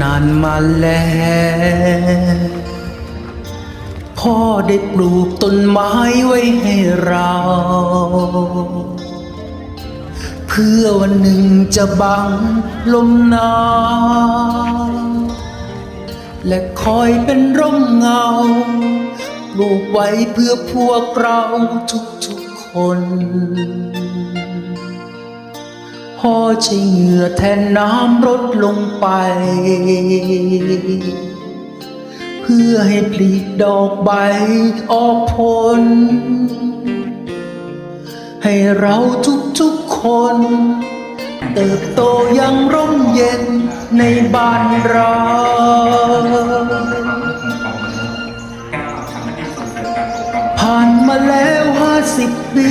นานมาแล้วพ่อได้ปลูกต้นไม้ไว้ให้เรา เพื่อวันหนึ่งจะบังลมหนาวและคอยเป็นร่มเงา ปลูกไว้เพื่อพวกเราทุกๆคน พ่อใช้เหงื่อแทนน้ำรดลงไป เพื่อให้ผลิดอกใบออกผล ให้เราทุกๆคน เติบโตอยังร่มเย็นในบ้านเราผ่านมาแล้วห้าสิบปี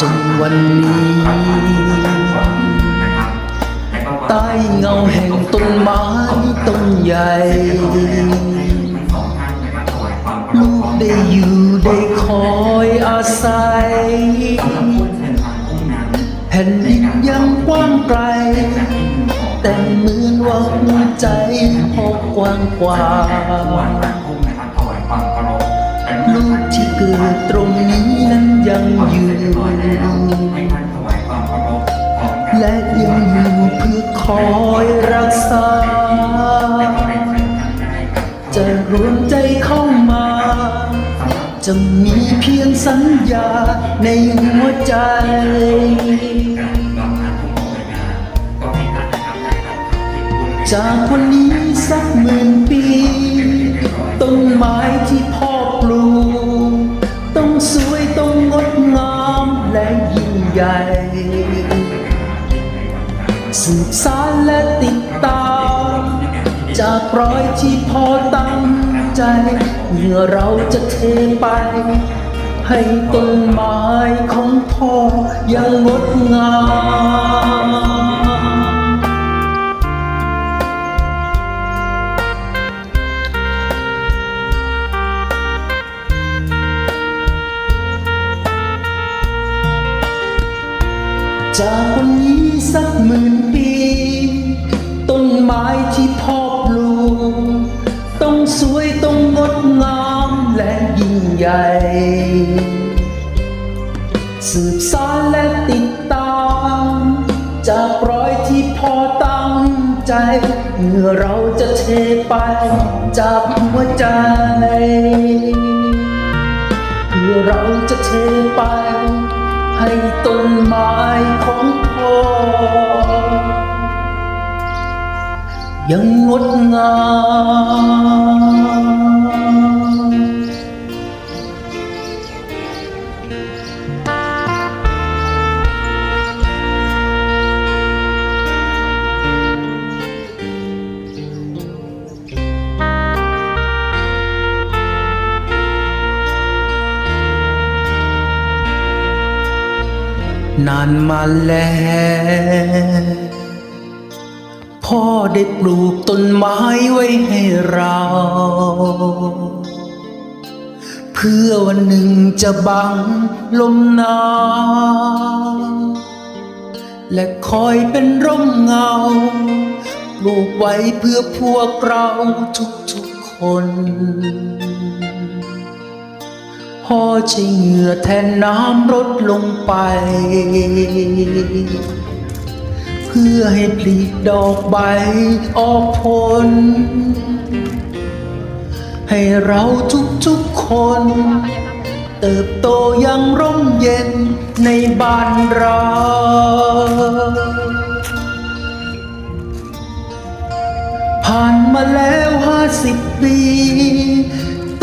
จนวันนี้ ใต้เงาแห่งต้นไม้ต้นใหญ่ ลูกได้อยู่ได้คอยอาศัยแผ่นดินยังกว้างไกล แต่เหมือนว่าหัวใจพอกว้างกว่าลูกที่เกิดตรงนี้ ยังอยู่และยังอยู่เพื่อคอยรักษา จะรวมใจเข้ามา จะมีเพียงสัญญาในหัวใจจากวันนี้สักหมื่นปี จากรอยที่พอตั้งใจเมื่อเราจะเทไป ให้ต้นไม้ของพ่อยังงดงาม จากรอยที่พอตั้งใจเมื่อเราจะเทไปจากหัวใจเพื่อเราจะเทไป ให้ต้นไม้ของพ่อ ยังงดงาม นานมาแล้วพ่อได้ปลูกต้นไม้ไว้ให้เรา เพื่อวันหนึ่งจะบังลมหนาวและคอยเป็นร่มเงา ปลูกไว้เพื่อพวกเราทุกๆคน พอใช้เหงื่อแทนน้ำรดลงไป เพื่อให้ผลิดอกใบออกผล ให้เราทุกๆคน เติบโตอย่างร่มเย็นในบ้านเราผ่านมาแล้วห้าสิบปี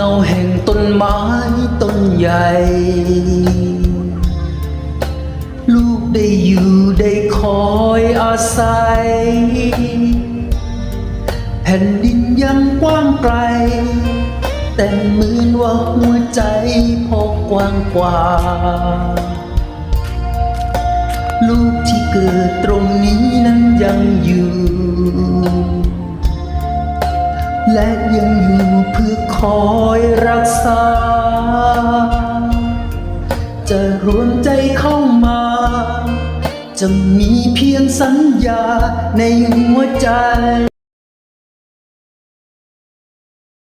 เงาแห่งต้นไม้ต้นใหญ่ ลูกได้อยู่ได้คอยอาศัย แผ่นดินยังกว้างไกล แต่เหมือนว่าหัวใจพอกว้างกว่า ลูกที่เกิดตรงนี้นั้นยังอยู่ และยังอยู่เพื่อคอยรักษา จะรวมใจเข้ามา จะมีเพียงสัญญาในหัวใจ